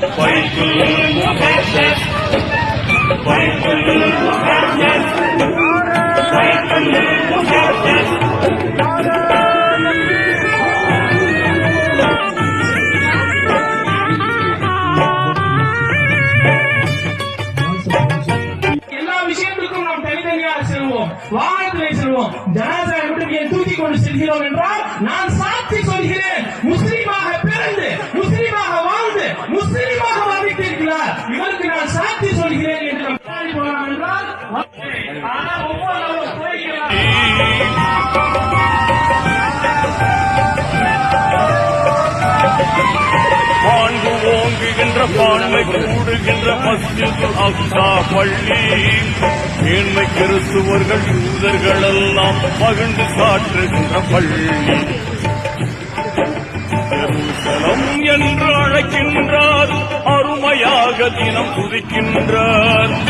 Bible முகத்தஸ் Bible முகத்தஸ் Bible முகத்தஸ் எல்லா விஷயங்களுக்கும் நாம் தனித்தனியாக செல்வோம் வாகனத்திலே செல்வோம். ஜனாதா விட்டு தூக்கி கொண்டு செல்கிறோம் என்றால் நான் சாட்சி சொல்கிறேன். முஸ்லிம் மரணித்திருக்கிறார் இவருக்கு நான் சாட்சி சொல்கிறேன் என்று நாம் என்றால் ஆனால் ஒவ்வொரு பாண்டு ஓங்குகின்ற பான்மை கூடுகின்ற மஸ்ஜித் அக்ஸா பள்ளி. மேன்மை கிறிஸ்துவர்கள் யூதர்கள் எல்லாம் பகிர்ந்து சாற்றுகின்ற பள்ளி. எருசலம் என்று அழைக்கின்றார் அருமையாக தினம் துதிக்கின்றார்.